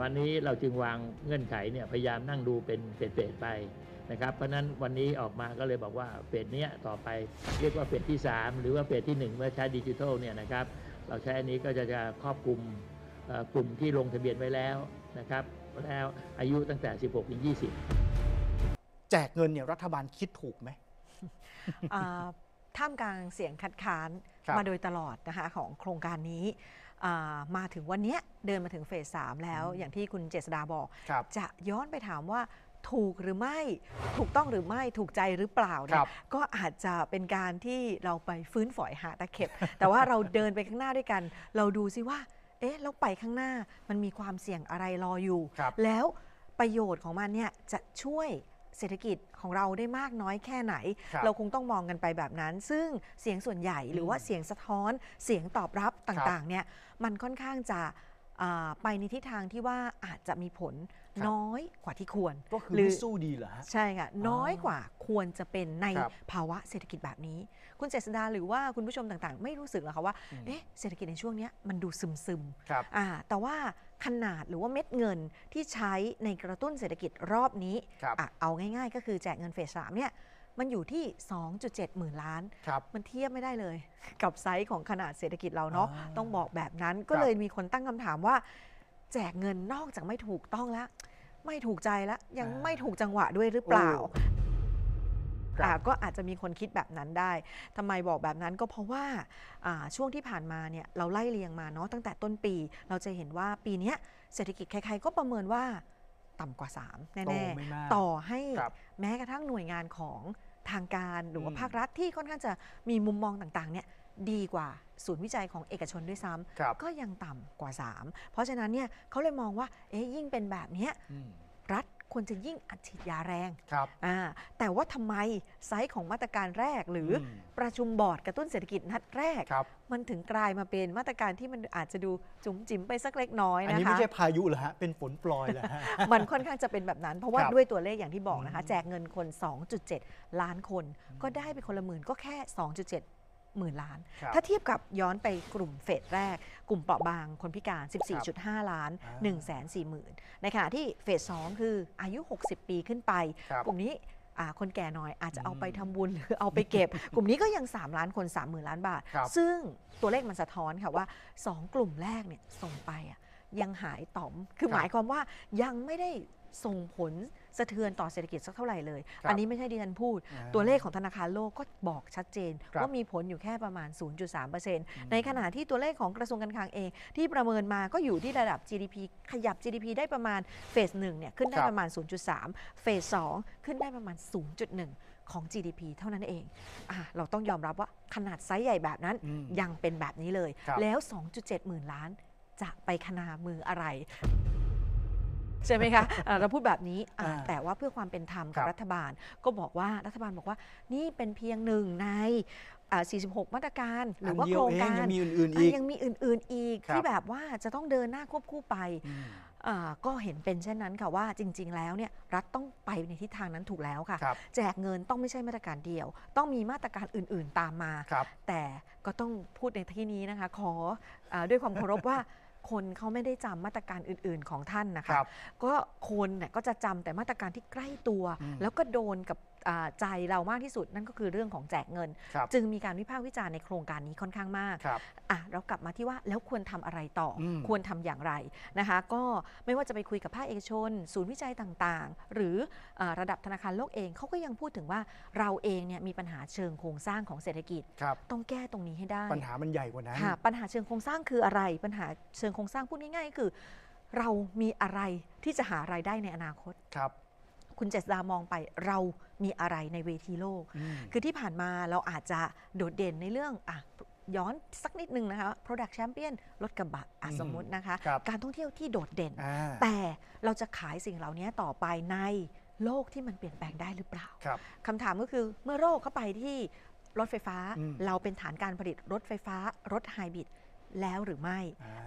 วันนี้เราจึงวางเงื่อนไขเนี่ยพยายามนั่งดูเป็นเฟสๆไปนะครับ เพราะฉะนั้นวันนี้ออกมาก็เลยบอกว่าเฟสเนี้ยต่อไปเรียกว่าเฟสที่ 3 หรือว่าเฟสที่ 1 เมื่อใช้ดิจิทัลเนี่ยนะครับ เราใช้อันนี้ก็จะจะครอบคลุมเอ่อกลุ่มที่ลงทะเบียนไว้แล้วนะครับแล้วอายุตั้งแต่ 16ถึง20 แจกเงินเนี่ยรัฐบาลคิดถูกไหมอ่าท่ามกลางเสียงคัดค้านครับมาโดยตลอดนะคะของโครงการนี้อ่า มาถึงวันเนี้ยเดินมาถึงเฟสสามแล้ว อย่างที่คุณเจษดาบอกครับจะย้อนไปถามว่าถูกหรือไม่ถูกต้องหรือไม่ถูกใจหรือเปล่าคเนี่รัยบก็อาจจะเป็นการที่เราไปฟื้นฝอยหาตะเข็บ แต่ว่าเราเดินไปข้างหน้าด้วยกัน เราดูซิว่า เอ๊ะแล้วไปข้างหน้ามันมีความเสี่ยงอะไรรออยู่ครับแล้วประโยชน์ของมันเนี่ยจะช่วย เศรษฐกิจของเราได้มากน้อยแค่ไหน ครับเราคงต้องมองกันไปแบบนั้น ซึ่งเสียงส่วนใหญ่หรือว่าเสียงสะท้อน เสียงตอบรับต่างๆเนี่ยมันค่อนข้างจะอ่า ไปในทิศทางที่ว่าอาจจะมีผลครับน้อยกว่าที่ควร ก็คือหรือไม่สู้ดีเหรอฮะใช่ค่ะน้อยกว่าควรจะเป็นในครับภาวะเศรษฐกิจแบบนี้ คุณเจษดาหรือว่าคุณผู้ชมต่างๆ ไม่รู้สึกเหรอคะว่าอืมเอ๊ะเศรษฐกิจในช่วงเนี้ยมันดูซึมๆครับอ่าแต่ว่าขนาดหรือว่าเม็ดเงินที่ใช้ในกระตุ้นเศรษฐกิจรอบนี้ครับอะเอาง่าย ๆ ก็คือแจกเงินเฟสสามเนี่ย มันอยู่ที่ 2.7 หมื่นล้านครับมันเทียบไม่ได้เลย กับไซส์ของขนาดเศรษฐกิจเราเนาะอ่าต้องบอกแบบนั้นก็ครับเลยมีคนตั้งคำถามว่า แจกเงินนอกจากไม่ถูกต้องแล้ว ไม่ถูกใจแล้ว ยังไม่ถูกจังหวะด้วยหรือเปล่าโอ้ครับอ่าก็อาจจะมีคนคิดแบบนั้นได้ทำไมบอกแบบนั้นก็เพราะว่าอ่าช่วงที่ผ่านมาเนี่ยเราไล่เรียงมาเนาะตั้งแต่ต้นปี เราจะเห็นว่าปีเนี้ยเศรษฐกิจใครๆก็ประเมินว่าต่ำกว่า3โตแน่ไม่มากๆต่อให้ครับแม้กระทั่งหน่วยงานของ ทางการหรือว่าอืมภาครัฐที่ค่อนข้างจะมีมุมมองต่างๆเนี่ยดีกว่าศูนย์วิจัยของเอกชนด้วยซ้ำครับก็ยังต่ำกว่า 3 เพราะฉะนั้นเนี่ยเขาเลยมองว่าเอ๊ะยิ่งเป็นแบบเนี้ยอืมรัฐ ควรจะยิ่งอัดฉีดยาแรงครับอ่าแต่ว่าทำไมไซส์ของมาตรการแรกหรืออมประชุมบอร์ดกระตุ้นเศรษฐกิจนัดแรกครับมันถึงกลายมาเป็นมาตรการที่มันอาจจะดูจุ๋มจิ๋มไปสักเล็กน้อยอันนะนี้คะไม่ใช่พายุเหรอฮะ เป็นฝนปลอยเหรอฮะ มันค่อนข้างจะเป็นแบบนั้น เพราะว่าครับด้วยตัวเลขอย่างที่บอกนะคะอืมแจกเงินคน 2.7 ล้านคน ก็ได้ไปคนละหมื่นก็แค่ 2.7 หมื่นล้าน ครับถ้าเทียบกับย้อนไปกลุ่มเฟสแรก กลุ่มเปราะบางคนพิการ 14.5 ล้าน อ่า 1 4 0 0 0 0 0ในขณะที่เฟส2คืออายุ 60 ปีขึ้นไป ครับ กลุ่มนี้อ่าคนแก่หน่อยอาจจะเอาไปอืมทำบุญ หรือเอาไปเก็บ กลุ่มนี้ก็ยัง 3 ล้านคน 30,000 ล้านบาท ครับ ซึ่งตัวเลขมันสะท้อนค่ะว่า 2 กลุ่มแรกเนี่ยส่งไปอะยังหายต่อม คือครับหมายความว่ายังไม่ได้ส่งผล สะเทือนต่อเศรษฐกิจสักเท่าไหร่เลยครับอันนี้ไม่ใช่ดิฉันพูดอ่าตัวเลขของธนาคารโลกก็บอกชัดเจนครับว่ามีผลอยู่แค่ประมาณ 0.3%ในขณะที่ตัวเลขของกระทรวงการคลังเอง ที่ประเมินมาก็อยู่ที่ระดับ GDP ขยับ GDP ได้ประมาณเฟส1เนี่ยขึ้นได้ครับประมาณ 0.3 เฟส2ขึ้นได้ประมาณ 0.1 ของ GDP เท่านั้นเองอะเราต้องยอมรับว่าขนาดไซส์ใหญ่แบบนั้นอืมยังเป็นแบบนี้เลยครับแล้ว 2.7 หมื่นล้านจะไปขนามืออะไร ใช่ไหมคะอะเราพูดแบบนี้อะอ่าแต่ว่าเพื่อความเป็นธรรมครักับบ รัฐบาล ก็บอกว่ารัฐบาลบอกว่านี่เป็นเพียงหนึ่งในอ่า46 มาตรการหรือว่าอันเดีโคยวรงเองการยังมีอื่นๆอะอีกยังมีอื่น ๆ อีกครับ ที่แบบว่าจะต้องเดินหน้าควบคู่ไปอืมอ่าก็เห็นเป็นเช่นนั้นค่ะว่าจริง ๆ แล้วเนี่ยรัฐต้องไปในทิศทางนั้นถูกแล้วค่ะ ครับ แจกเงินต้องไม่ใช่มาตรการเดียว ต้องมีมาตรการอื่น ๆ ตามมา ครับ แต่ก็ต้องพูดในที่นี้นะคะ ขออาด้วยความเคารพว่า คนเขาไม่ได้จำมาตรการอื่น ๆของท่านนะคคะรับก็คนเนี่ยก็จะจำแต่มาตรการที่ใกล้ตัวอืมแล้วก็โดนกับอ่า ใจเรามากที่สุดนั่นก็คือเรื่องของแจกเงินครับจึงมีการวิพากษ์วิจารณ์ในโครงการนี้ค่อนข้างมากครับอะเรากลับมาที่ว่าแล้วควรทำอะไรต่ออมควรทำอย่างไรนะคะ ก็ไม่ว่าจะไปคุยกับภาคเอกชน ศูนย์วิจัยต่างๆ หรืออาระดับธนาคารโลกเองเขาก็ยังพูดถึงว่าเราเองเนี่ยมีปัญหาเชิงโครงสร้างของเศรษฐกิจครับต้องแก้ตรงนี้ให้ได้ ปัญหามันใหญ่กว่านั้นค่ะปัญหาเชิงโครงสร้างคืออะไร ปัญหาเชิงโครงสร้างพูดง่ายๆก็คือ เรามีอะไรที่จะหารายได้ในอนาคตครับ คุณเจษดามองไปเรามีอะไรในเวทีโลกอืมคือที่ผ่านมาเราอาจจะโดดเด่นในเรื่องอะย้อนสักนิดนึงนะคะ Product Champion รถกระบะอะอืมสมมุตินะคะครับการท่องเที่ยวที่โดดเด่นอ่าแต่เราจะขายสิ่งเหล่านี้ต่อไปในโลกที่มันเปลี่ยนแปลงได้หรือเปล่าครับคำถามก็คือเมื่อโลกเข้าไปที่รถไฟฟ้าอืมเราเป็นฐานการผลิตรถไฟฟ้า รถไฮบริดแล้วหรือไม่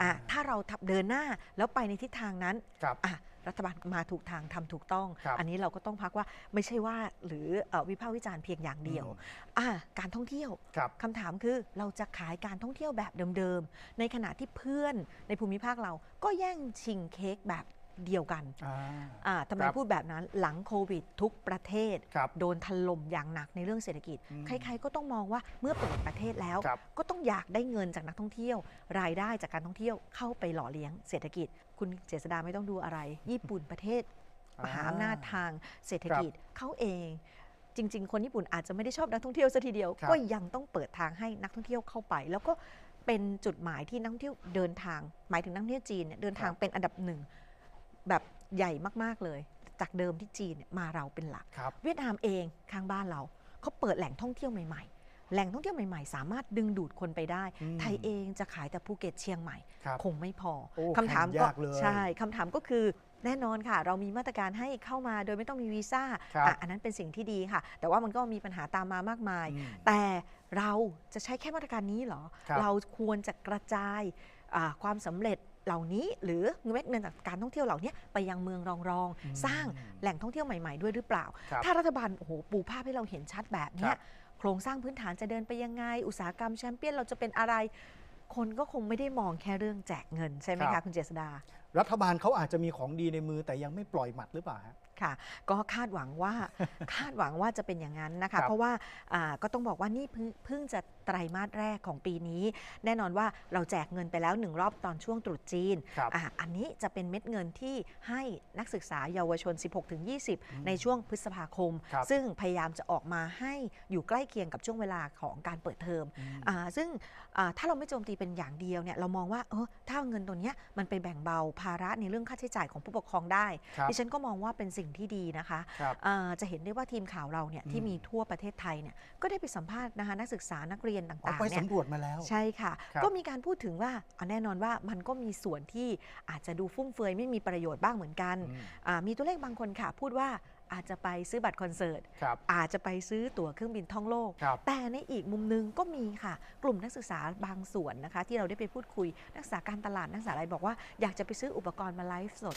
อ่าอะถ้าเราทับเดินหน้าแล้วไปในทิศทางนั้นครับอะ รัฐบาลมาถูกทางทำถูกต้องครับอันนี้เราก็ต้องพักว่าไม่ใช่ว่าหรือเอ่อวิพากษ์วิจารณ์เพียงอย่างเดียวอืมอะการท่องเที่ยวครับคำถามคือเราจะขายการท่องเที่ยวแบบเดิมๆ ในขณะที่เพื่อนในภูมิภาคเราก็แย่งชิงเค้กแบบ เดียวกันอ่าอ่าทำไมครับพูดแบบนั้นหลังโควิด ทุกประเทศครับโดนถล่มอย่างหนักในเรื่องเศรษฐกิจอืมใครๆก็ต้องมองว่าเมื่อเปิดประเทศแล้วครับก็ต้องอยากได้เงินจากนักท่องเที่ยว รายได้จากการท่องเที่ยวเข้าไปหล่อเลี้ยงเศรษฐกิจ คุณเจษดาไม่ต้องดูอะไร ญี่ปุ่นประเทศมหาอำนาจทางเศรษฐกิจเขาเองจริง ๆ คนญี่ปุ่นอาจจะไม่ได้ชอบนักท่องเที่ยวซะทีเดียวครับก็ยังต้องเปิดทางให้นักท่องเที่ยวเข้าไป แล้วก็เป็นจุดหมายที่นักท่องเที่ยวเดินทาง หมายถึงนักท่องเที่ยวจีนเนี่ยเดินทางเป็นอันดับหนึ่ง แบบใหญ่มาก ๆ เลย จากเดิมที่จีนเนี่ยมาเราเป็นหลัก ครับ เวียดนามเองข้างบ้านเราเขาเปิดแหล่งท่องเที่ยวใหม่ๆ แหล่งท่องเที่ยวใหม่ๆ สามารถดึงดูดคนไปได้ อืม ไทยเองจะขายแต่ภูเก็ตเชียงใหม่ ครับ คงไม่พอโอ้คำถามแข่งก็ยากเลยใช่คำถามก็คือแน่นอนค่ะ เรามีมาตรการให้เข้ามาโดยไม่ต้องมีวีซ่าครับ อะอันนั้นเป็นสิ่งที่ดีค่ะ แต่ว่ามันก็มีปัญหาตามมามากมาย อืม แต่เราจะใช้แค่มาตรการนี้เหรอ ครับเราควรจะกระจายอ่า ความสำเร็จเหล่านี้ หรือเม็ดเงินจากการท่องเที่ยวเหล่านี้ไปยังเมืองรองรองๆอืมสร้างแหล่งท่องเที่ยวใหม่ ๆ ด้วยหรือเปล่าครับถ้ารัฐบาลโอ้โหปูภาพให้เราเห็นชัดแบบเนี้ครัยบโครงสร้างพื้นฐานจะเดินไปยังไง อุตสาหกรรมแชมเปี้ยนเราจะเป็นอะไร คนก็คงไม่ได้มองแค่เรื่องแจกเงินใช่ไหมครัคะบคุณเจษดารัฐบาลเขาอาจจะมีของดีในมือแต่ยังไม่ปล่อยหมัดหรือเปล่าฮะ ค่ะ ก็คาดหวังว่า คาดหวังว่าจะเป็นอย่างนั้นนะครัคะ บเพราะว่าอ่าก็ต้องบอกว่านี่เพิ่งเพิ่งจะไตรมาสแรกของปีนี้ แน่นอนว่าเราแจกเงินไปแล้วหนึ่งรอบตอนช่วงตรุษจีนครับอะอันนี้จะเป็นเม็ดเงินที่ให้นักศึกษาเยาวชนอืม16-20 ในช่วงพฤษภาคม ครับ ซึ่งพยายามจะออกมาให้อยู่ใกล้เคียงกับช่วงเวลาของการเปิดเทอม อืม อ่าซึ่งอ่าถ้าเราไม่โจมตีเป็นอย่างเดียวเนี่ยเรามองว่าเออถ้าเงินตัวเนี้ยมันไปแบ่งเบาภาระในเรื่องค่าใช้จ่ายของผู้ปกครองได้ครับดิฉันก็มองว่าเป็นสิ่งที่ดีนะคะครับอ่าจะเห็นได้ว่าทีมข่าวเราเนี่ยอืมที่มีทั่วประเทศไทยเนี่ยก็ได้ไปสัมภาษณ์นะคะนักศึกษานักเรียนเอาต่างไปๆเนี่ยสำรวจมาแล้วใช่ค่ะครับก็มีการพูดถึงว่าอะแน่นอนว่ามันก็มีส่วนที่อาจจะดูฟุ่มเฟือยไม่มีประโยชน์บ้างเหมือนกันอืมอ่ามีตัวเลขบางคนค่ะ พูดว่า อาจจะไปซื้อบัตรคอนเสิร์ต ครับ อาจจะไปซื้อตั๋วเครื่องบินท่องโลก ครับ แต่ในอีกมุมหนึงก็มีค่ะ กลุ่มนักศึกษาบางส่วนนะคะ ที่เราได้ไปพูดคุย นักศึกษาการตลาดนักศึกษาอะไรบอกว่าอยากจะไปซื้ออุปกรณ์มาไลฟ์สด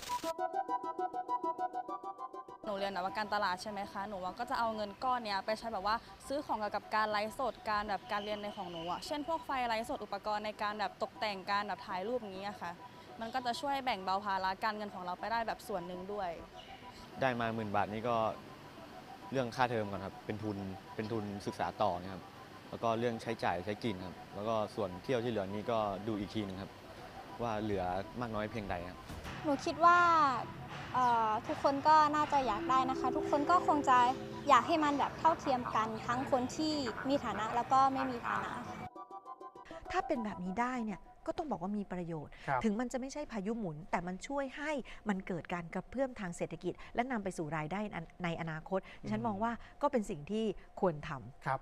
หนูเรียนแบบว่าการตลาดใช่ไหมคะ หนูว่าก็จะเอาเงินก้อนเนี้ยไปใช้แบบว่าซื้อของเกี่ยวกับการไลฟ์สด การแบบการเรียนในของหนูอะเช่นพวกไฟไลฟ์สดอุปกรณ์ในการแบบตกแต่งการแบบถ่ายรูปอย่างนี้อะค่ะ มันก็จะช่วยแบ่งเบาภาระการเงินของเราไปได้แบบส่วนหนึ่งด้วย ได้มาหมื่นบาทนี้ก็เรื่องค่าเทอมก่อนครับ เป็นทุนเป็นทุนศึกษาต่อนะครับ แล้วก็เรื่องใช้จ่ายใช้กินครับ แล้วก็ส่วนเที่ยวที่เหลือนี้ก็ดูอีกทีหนึงครับ ว่าเหลือมากน้อยเพียงใดครับ หนูคิดว่าเอ่อทุกคนก็น่าจะอยากได้นะคะ ทุกคนก็คงจะอยากให้มันแบบเท่าเทียมกัน ทั้งคนที่มีฐานะแล้วก็ไม่มีฐานะ ถ้าเป็นแบบนี้ได้เนี่ย ก็ต้องบอกว่ามีประโยชน์ครับถึงมันจะไม่ใช่พายุหมุน แต่มันช่วยให้มันเกิดการกระเพื่อมทางเศรษฐกิจ และนำไปสู่รายได้ในในอนาคตดิฉันอืมมองว่าก็เป็นสิ่งที่ควรทำครับ